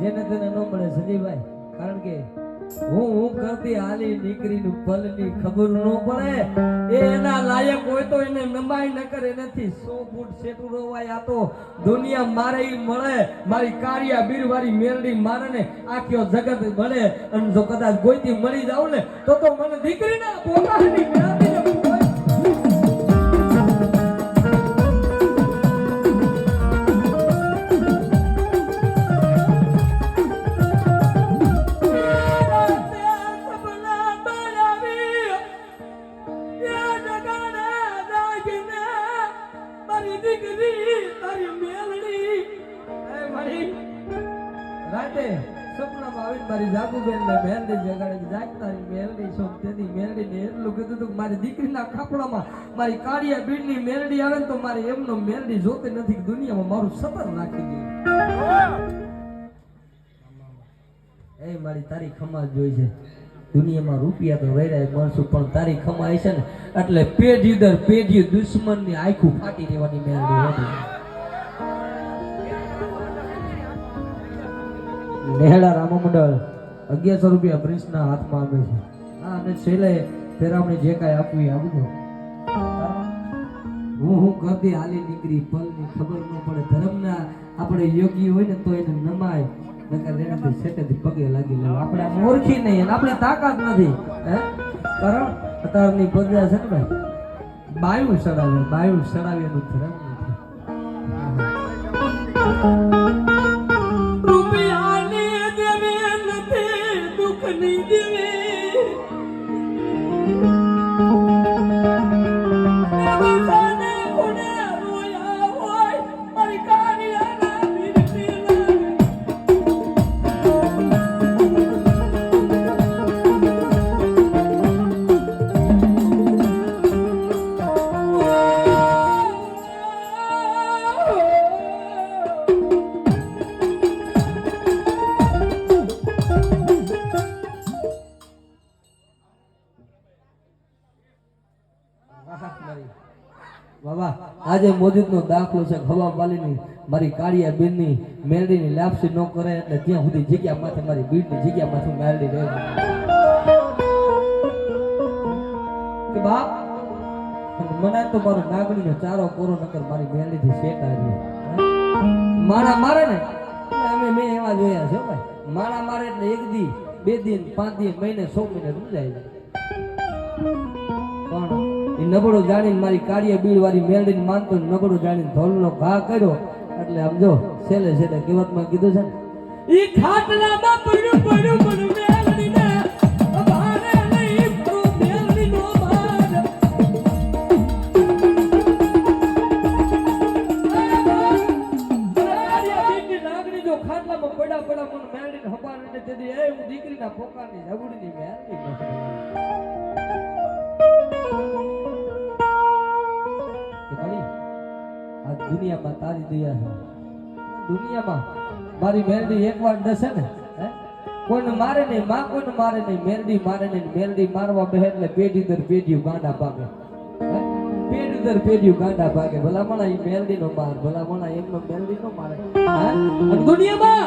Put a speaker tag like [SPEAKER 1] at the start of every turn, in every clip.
[SPEAKER 1] જેને કરે. નથી સો ફૂટ સેટું દુનિયા મારે મળે. મારી કાળિયા બીરવારી મેરડી મારે ને આખ્યો જગત મળે. અને જો કદાચ ગોઈતી મળી જાવ ને, તો તો મને દીકરીના પોતાની રાતે સપનામાં આવીને મારી જાગુબેન ને મહેંદી જગાડી જાગ તારી મેલડી છો તેની મેલડી ને એટલું કીધું તું મારી દીકરીના ખાપડામાં મારી કાળિયા બીડની મેલડી આવે ને તો મારે એમનો મેલડી જોતી નથી કે દુનિયામાં મારું સતર નાખી દે. એ મારી તારી ખમા જોઈ છે. દુનિયામાં રૂપિયા તો વૈરાય મળશું, પણ તારી ખમાય છે ને, એટલે પેઢી દર પેઢી દુશ્મનની આખું ફાટી રહેવાની મેળવી નેહડા રામમંડળ, અગિયારસો રૂપિયા પ્રિન્સના હાથમાં આપે છે. હા, અને છેલ્લે ફેરામણી જે કાંઈ આપવી આપજો. હું હું કરતી હાલી નીકળી, પલની ખબર ન પડે. ધર્મના આપણે યોગી હોય ને તો એને નમાય. પગે લાગી લેવું. આપણે આમ નહીં આપણી તાકાત નથી, હે? કારણ અત્યારની પ્રજા છે ને બાયું સડાવે બાયું સડાવે એનું ધર્મ નથી. આજે મોદીનો દાખલો છે હવા વાલીની. મારી કાળિયા બેનની મેરડીની લાપસી ન કરે એટલે ત્યાં સુધી જગ્યા માથે મારી બીડની જગ્યા માથે મેલડી રહે બાપ મને તો મારો નાગણીનો ચારો કોરો નકર મારી મેરડીથી શેટ આવી માણા મારે ને, અમે મેં એવા જોયા છે ભાઈ. માણા મારે એટલે એક દી, બે દિન પાંચ દિન મહિને સો મહિને પણ એ નબળો જાણીને મારી કાર્ય બીડ વાળી મેલડીને માનતો નબળો જાણીને ધોલનો ઘા કર્યો એટલે આમ જો છેલ્લે છેલ્લે કિંમતમાં કીધું છે
[SPEAKER 2] ઈ ખાટલામાં પડ્યું પડ્યું પડ્યું મેલડીને દીકરીના નહીં પડ્યું મેલડીનો
[SPEAKER 1] દુનિયામાં તારી દયા છે દુનિયામાં મારી મેલડી એકવાર ડસે ને કોઈને મારે નહીં, માં કોઈને મારે નહીં મહેંદી મારે નહીં, મેલડી મારવા બેહે એટલે પેઢી દર પેઢીઓ ગાંડા ભાગે. પેઢી દર પેઢીઓ ગાંડા ભાગે. ભલામણા એ મેલડી નો માર, ભલામણા એમનો મેલડી નો મારે દુનિયામાં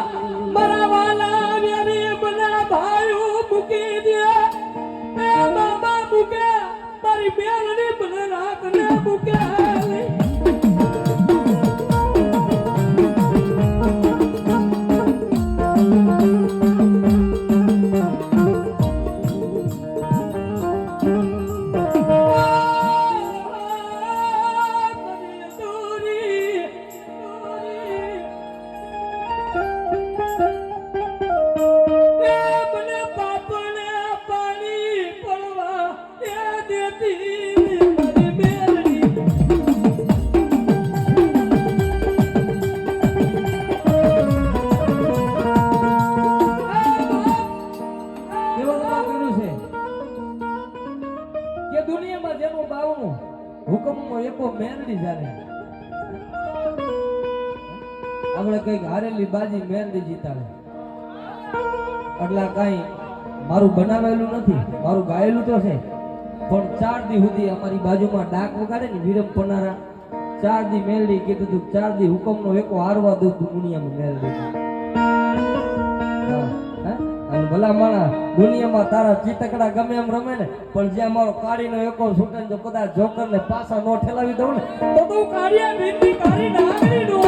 [SPEAKER 1] આપણે હારેલી બાજી મહેંદી જીતાડે. એટલે કઈ મારું બનાવેલું નથી, મારું ગાયેલું તો છે. પણ ચાર દી સુધી અમારી બાજુમાં ડાક વગાડે ને વિરમ પનારા. ચાર દી મેલડી કીધું તું ચાર દી હુકમનો એકો હારવા દઉં તું દુનિયામાં મેલડી. ભલા માણા દુનિયામાં તારા ચીતકડા ગમે એમ રમે ને, પણ જ્યાં મારો કાળીનો એકો છૂટે ને જો કદાચ જોકર ને પાછા નો ઠેલાવી દઉં ને,
[SPEAKER 2] તો તું કાળિયા વીરની કાળી નાગરી નો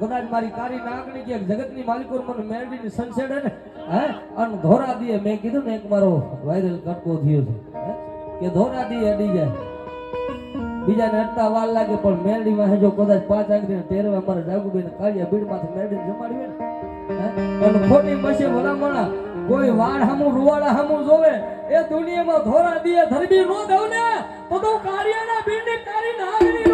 [SPEAKER 1] કદાચ મારી કારી નાગણી કે જગતની માલિકો મને મેળવીને સંસેડે ને, હે? અને ધોરા દીએ મેં કીધું ને એક મારો વાયરલ કટકો થયો છે કે ધોરા દીએ અડી જાય. બીજાને અડતા વાલ લાગે, પણ મેરડી માં જો કદાચ પાંચ આંગળી તેરવે જાગુભાઈ ને કાળિયા ભીડમાંથી મેરડી જમાડી ને અને ખોટી પછી ભલામણા, કોઈ વાળ હમું, રૂવાડા હમું જોવે, એ દુનિયામાં ધોરા દીએ ધરબી નો દઉં ને,
[SPEAKER 2] તો તું કાળિયાના બીડની કાળી નાગરી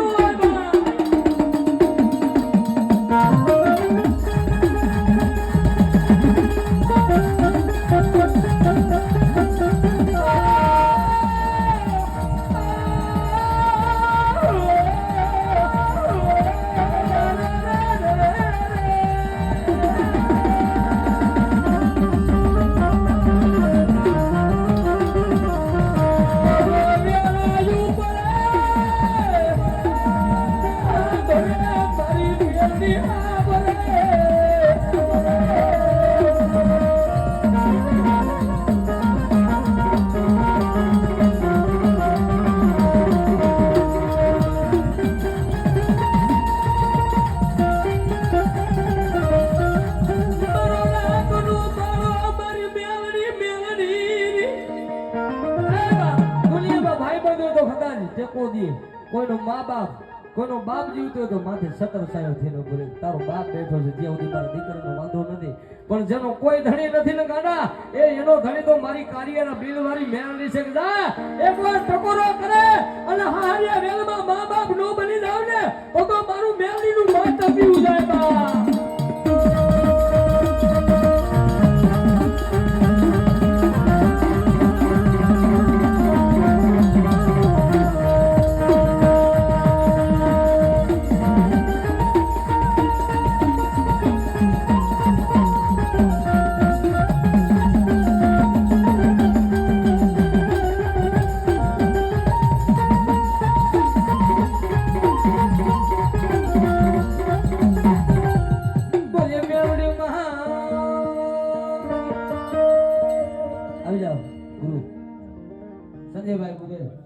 [SPEAKER 1] દુનિયામાં ભાઈ બંધો તો ખતા જ ટેકો દે કોઈનો મા બાપ, કોઈનો બાપ જીવતો તો માથે સતર સાયો થયેલો બોલે તારો બાપ બેઠો છે, જ્યાં સુધી મારા દીકરાનો વાંધો નથી. પણ જેનો કોઈ ધણી નથી ને ગાડા, એ એનો ધણી તો મારી કાર્યના બિલ વાળી મેળવી છે જા.
[SPEAKER 2] એક ટકોરો કરે અને હારિયા વેલમાં મા બાપ નો બની જાવ ને, તો